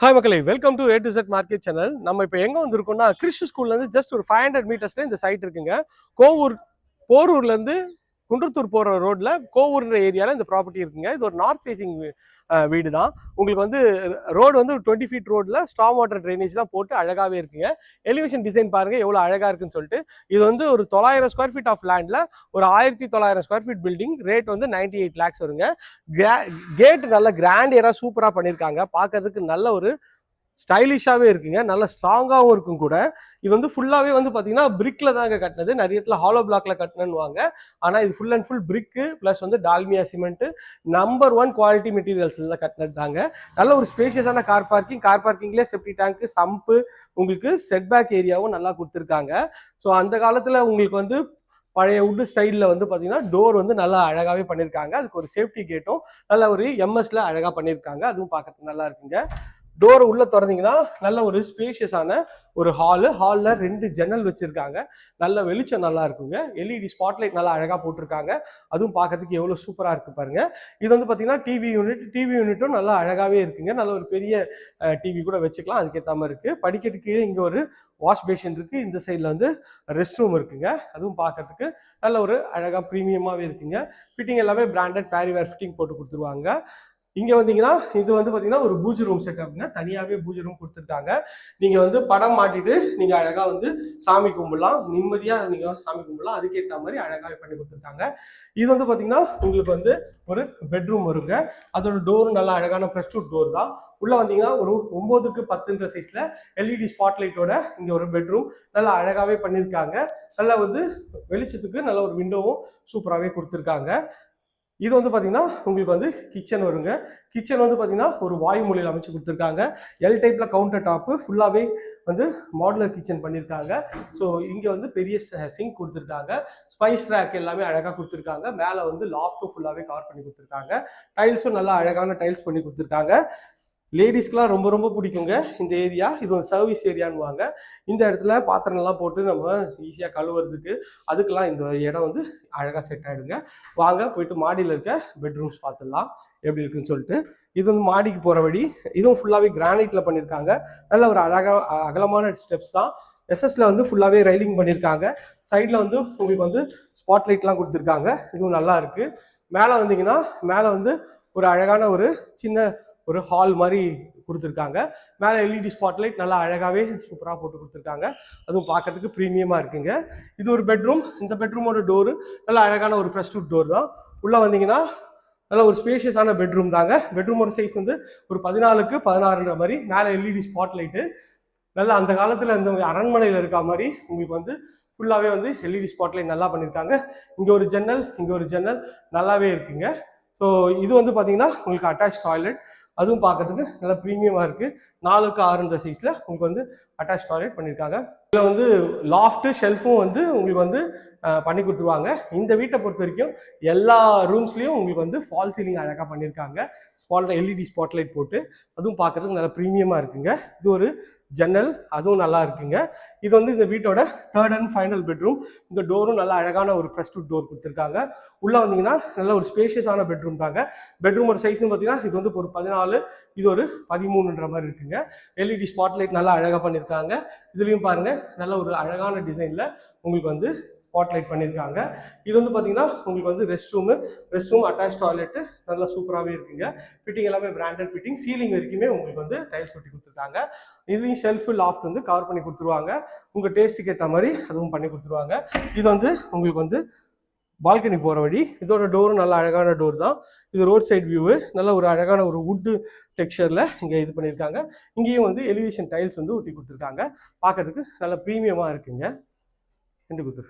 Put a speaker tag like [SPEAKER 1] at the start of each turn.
[SPEAKER 1] Hi மக்களே. Welcome to A to Z market channel நம்ம இப்போ எங்கே வந்திருக்கோம்னா கிறிஸ்து ஸ்கூல்லேருந்து ஜஸ்ட் ஒரு ஃபைவ் ஹண்ட்ரட் மீட்டர்ஸில் இந்த சைட் இருக்குங்க. கோவூர் போரூர்லேருந்து குன்றத்தூர் போகிற ரோட்டில் கோவூர்ன்ற ஏரியாவில் இந்த ப்ராப்பர்ட்டி இருக்குங்க. இது ஒரு நார்த் ஃபேசிங் வீடு தான் உங்களுக்கு வந்து ரோடு வந்து டுவெண்ட்டி ஃபீட் ரோடில் ஸ்டாம் வாட்டர் ட்ரைனேஜ்லாம் போட்டு அழகாகவே இருக்குங்க. எலிவேஷன் டிசைன் பாருங்கள் எவ்வளோ அழகாக இருக்குன்னு சொல்லிட்டு. இது வந்து ஒரு தொள்ளாயிரம் ஸ்கொயர் ஃபீட் ஆஃப் லேண்டில் ஒரு ஆயிரத்தி தொள்ளாயிரம் ஸ்கொயர் ஃபீட் பில்டிங் ரேட் வந்து நைன்டி எயிட் லேக்ஸ் வருங்க கேட் நல்ல கிராண்டியராக சூப்பராக பண்ணியிருக்காங்க பார்க்கறதுக்கு நல்ல ஒரு ஸ்டைலிஷாகவே இருக்குங்க. நல்ல ஸ்ட்ராங்காகவும் இருக்கும் கூட. இது வந்து ஃபுல்லாகவே வந்து பார்த்தீங்கன்னா பிரிக்கில் தாங்க கட்டினது. நிறைய இடத்துல ஹாலோ பிளாக்ல கட்டினேன்னுவாங்க. ஆனால் இது full and full brick plus வந்து Dalmia cement number one quality மெட்டீரியல்ஸில் தான் கட்டினது தாங்க. நல்ல ஒரு ஸ்பேஷியஸான கார் பார்க்கிங் கார் பார்க்கிங்லேயே செப்டி டேங்க்கு சம்பு உங்களுக்கு செட்பேக் ஏரியாவும் நல்லா கொடுத்துருக்காங்க. ஸோ அந்த காலத்தில் உங்களுக்கு வந்து பழைய உட்டு ஸ்டைலில் வந்து பார்த்தீங்கன்னா டோர் வந்து நல்லா அழகாகவே பண்ணியிருக்காங்க அதுக்கு ஒரு சேஃப்டி கேட்டும் நல்ல ஒரு எம்எஸ்ல அழகாக பண்ணியிருக்காங்க அதுவும் பார்க்கறதுக்கு நல்லா இருக்குங்க. டோர் உள்ள திறந்தீங்கன்னா நல்ல ஒரு ஸ்பேஷியஸான ஒரு ஹாலு ஹாலில் ரெண்டு ஜன்னல் வச்சுருக்காங்க. நல்ல வெளிச்சம் நல்லா இருக்குங்க. எல்இடி ஸ்பாட்லைட் நல்லா அழகாக போட்டிருக்காங்க. அதுவும் பார்க்கறதுக்கு எவ்வளோ சூப்பராக இருக்குது பாருங்க. இது வந்து பார்த்தீங்கன்னா டிவி யூனிட் டிவி யூனிட்டும் நல்லா அழகாகவே இருக்குங்க. நல்ல ஒரு பெரிய டிவி கூட வச்சுக்கலாம். அதுக்கேற்ற மாதிரி இருக்குது படிக்கட்டு கீழே இங்கே ஒரு வாஷ் பேஷன் இருக்குது இந்த சைடில் வந்து ரெஸ்ட் ரூம் இருக்குங்க. அதுவும் பார்க்கறதுக்கு நல்ல ஒரு அழகாக ப்ரீமியமாகவே இருக்குங்க. ஃபிட்டிங் எல்லாமே பிராண்டட் பேரிவேர் ஃபிட்டிங் போட்டு கொடுத்துருவாங்க. இங்கே வந்தீங்கன்னா இது வந்து பார்த்தீங்கன்னா ஒரு பூஜை ரூம் செட்டப்ங்க தனியாகவே பூஜை ரூம் கொடுத்துருக்காங்க. நீங்கள் வந்து படம் மாட்டிட்டு நீங்கள் அழகாக வந்து சாமி கும்பிடலாம். நிம்மதியாக நீங்கள் சாமி கும்பிடலாம். அதுக்கேற்ற மாதிரி அழகாக பண்ணி கொடுத்துருக்காங்க. இது வந்து பார்த்தீங்கன்னா உங்களுக்கு வந்து ஒரு பெட்ரூம் வருங்க. அதோட டோரும் நல்லா அழகான ப்ரெஸ் டூ டோர் தான். உள்ளே வந்தீங்கன்னா ஒரு ஒம்போதுக்கு பத்துன்ற சைஸில் எல்இடி ஸ்பாட்லைட்டோட இங்கே ஒரு பெட்ரூம் நல்லா அழகாகவே பண்ணியிருக்காங்க. நல்லா வந்து வெளிச்சத்துக்கு நல்ல ஒரு விண்டோவும் சூப்பராகவே கொடுத்துருக்காங்க. இது வந்து பார்த்தீங்கன்னா உங்களுக்கு வந்து கிச்சன் வருங்க. கிச்சன் வந்து பார்த்தீங்கன்னா ஒரு வாயு மொழியில் அமைச்சு கொடுத்துருக்காங்க. எல் டைப்பில் கவுண்டர் டாப்பு ஃபுல்லாகவே வந்து மாடுலர் கிச்சன் பண்ணியிருக்காங்க. ஸோ இங்கே வந்து பெரிய சிங்க் கொடுத்துருக்காங்க. ஸ்பைஸ் ரேக் எல்லாமே அழகாக கொடுத்துருக்காங்க. மேலே வந்து லாஃப்ட்டும் ஃபுல்லாகவே கவர் பண்ணி கொடுத்துருக்காங்க. டைல்ஸும் நல்லா அழகான டைல்ஸ் பண்ணி கொடுத்துருக்காங்க. லேடிஸ்க்குலாம் ரொம்ப ரொம்ப பிடிக்குங்க. இந்த ஏரியா இது ஒரு சர்வீஸ் ஏரியான்னுவாங்க இந்த இடத்துல பாத்திரம்லாம் போட்டு நம்ம ஈஸியாக கழுவுறதுக்கு அதுக்கெல்லாம் இந்த இடம் வந்து அழகாக செட் ஆகிடுங்க வாங்க போயிட்டு மாடியில் இருக்க பெட்ரூம்ஸ் பார்த்துடலாம் எப்படி இருக்குன்னு சொல்லிட்டு. இது வந்து மாடிக்கு போகிற வழி. இதுவும் ஃபுல்லாகவே கிரானைட்டில் பண்ணியிருக்காங்க நல்ல ஒரு அழகாக அகலமான ஸ்டெப்ஸ் தான். எஸ்எஸ்ல வந்து ஃபுல்லாகவே ரைலிங் பண்ணியிருக்காங்க சைடில் வந்து உங்களுக்கு வந்து ஸ்பாட்லைட்லாம் கொடுத்துருக்காங்க. இதுவும் நல்லா இருக்குது மேலே வந்தீங்கன்னா மேலே வந்து ஒரு அழகான ஒரு சின்ன ஒரு ஹால் மாதிரி கொடுத்துருக்காங்க. மேலே எல்இடி ஸ்பாட்லைட் நல்லா அழகாகவே சூப்பராக போட்டு கொடுத்துருக்காங்க. அதுவும் பார்க்கறதுக்கு ப்ரீமியமாக இருக்குங்க. இது ஒரு பெட்ரூம் இந்த பெட்ரூமோட டோரு நல்லா அழகான ஒரு ப்ரெஸ் டோர் தான். உள்ளே வந்தீங்கன்னா நல்ல ஒரு ஸ்பேஷியஸான பெட்ரூம் தாங்க. பெட்ரூமோட சைஸ் வந்து ஒரு பதினாலுக்கு பதினாறுன்ற மாதிரி மேலே எல்இடி ஸ்பாட்லைட்டு நல்லா அந்த காலத்தில் இந்த அரண்மனையில் இருக்க மாதிரி உங்களுக்கு வந்து ஃபுல்லாகவே வந்து எல்இடி ஸ்பாட்லைட் நல்லா பண்ணியிருக்காங்க இங்கே ஒரு ஜன்னல் இங்கே ஒரு ஜன்னல் நல்லாவே இருக்குங்க. ஸோ இது வந்து பார்த்தீங்கன்னா உங்களுக்கு அட்டாச் டாய்லெட் அதுவும் பார்க்கறதுக்கு நல்லா ப்ரீமியமாக இருக்குது நாலுக்கு ஆறுன்ற சைஸில் உங்களுக்கு வந்து அட்டாச் டாய்லெட் பண்ணியிருக்காங்க இதில் வந்து லாஃப்ட்டு ஷெல்ஃபும் வந்து உங்களுக்கு வந்து பண்ணி கொடுத்துருவாங்க. இந்த வீட்டை பொறுத்த வரைக்கும் எல்லா ரூம்ஸ்லேயும் உங்களுக்கு வந்து ஃபால் சீலிங் அழகாக பண்ணியிருக்காங்க ஸ்பாட்ல எல்இடி ஸ்பாட்லைட் போட்டு அதுவும் பார்க்கறதுக்கு நல்லா ப்ரீமியமாக இருக்குங்க. இது ஒரு ஜன்னல் அதுவும் நல்லா இருக்குங்க. இது வந்து இந்த வீட்டோட தேர்ட் அண்ட் ஃபைனல் பெட்ரூம் இந்த டோரும் நல்லா அழகான ஒரு ப்ரெஸ் டூ டோர் கொடுத்துருக்காங்க. உள்ளே வந்தீங்கன்னா நல்ல ஒரு ஸ்பேஷியஸான பெட்ரூம் தாங்க. பெட்ரூமோட சைஸ்னு பார்த்தீங்கன்னா இது வந்து ஒரு பதினாலு இது ஒரு பதிமூணுன்ற மாதிரி இருக்குங்க. எல்இடி ஸ்பாட்லைட் நல்லா அழகாக பண்ணியிருக்காங்க இதுலேயும் பாருங்க நல்ல ஒரு அழகான டிசைனில் உங்களுக்கு வந்து ஸ்பாட்லைட் பண்ணியிருக்காங்க. இது வந்து பார்த்தீங்கன்னா உங்களுக்கு வந்து rest room rest room attach toilet நல்லா சூப்பராகவே இருக்குங்க. ஃபிட்டிங் எல்லாமே பிராண்டட் ஃபிட்டிங் சீலிங் வரைக்குமே உங்களுக்கு வந்து டைல்ஸ் ஒட்டி கொடுத்துருக்காங்க. இதுலேயும் ஷெல்ஃபு லாஃப்ட் வந்து கவர் பண்ணி கொடுத்துருவாங்க. உங்கள் டேஸ்ட்டுக்கு ஏற்ற மாதிரி அதுவும் பண்ணி கொடுத்துருவாங்க. இது வந்து உங்களுக்கு வந்து பால்கனி போகிற வழி. இதோட டோரும் நல்ல அழகான டோர் தான். இது ரோட் சைட் வியூவு நல்ல ஒரு அழகான ஒரு வுட்டு டெக்ஸ்சரில் இங்கே இது பண்ணியிருக்காங்க. இங்கேயும் வந்து எலிவேஷன் டைல்ஸ் வந்து ஒட்டி கொடுத்துருக்காங்க. பார்க்கறதுக்கு நல்ல ப்ரீமியமாக இருக்குங்க. ரெண்டு குத்து.